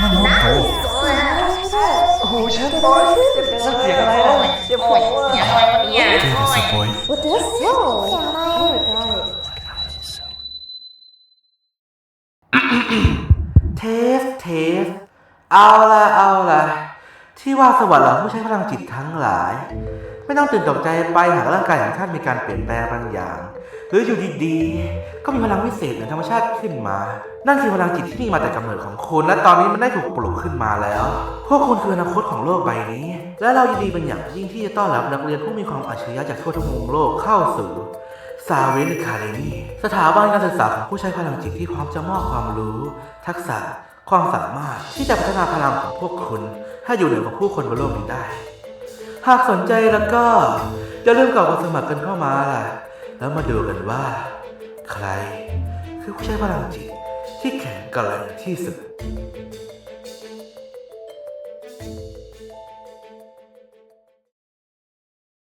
นั่นน้องโหโอ้โหเชฟบอยนั่นเสียงอะไรล่ะเชฟบอยเสียงอะไรวะเนี่ยเจอสปอย What the hell เทฟเทฟเอาละเอาละ ที่ว่าสวรรค์เหล่าผู้ใช้พลังจิตทั้งหลาย ไม่ต้องตื่นตกใจไปหากร่างกายของท่านมีการเปลี่ยนแปลงบางอย่าง หรืออยู่ดีๆ ก็มีพลังวิเศษเหนือธรรมชาติขึ้นมา นั่นคือพลังจิตที่มีมาแต่กำเนิดของคุณ และตอนนี้มันได้ถูกปลุกขึ้นมาแล้ว พวกคุณคืออนาคตของโลกใบนี้ และเรายินดีเป็นอย่างยิ่งที่จะต้อนรับนักเรียนผู้มีความอัจฉริยะจากทั่วทุกมุมโลกเข้าสู่ซาเวนคาเดมีสถาบันการศึกษาของผู้ใช้พลังจิตที่พร้อมจะมอบความรู้ ทักษะ ความสามารถที่จะพัฒนาพลังของพวกคุณ ถ้าอยู่เหนือกว่าผู้คนบนโลกนี้ได้ หากสนใจแล้วก็อย่าลืมกรอกสมัครกันเข้ามาล่ะ แล้วมาดูกันว่า ใคร คือผู้ใช้พลังจิตที่แข็งแกร่งที่สุด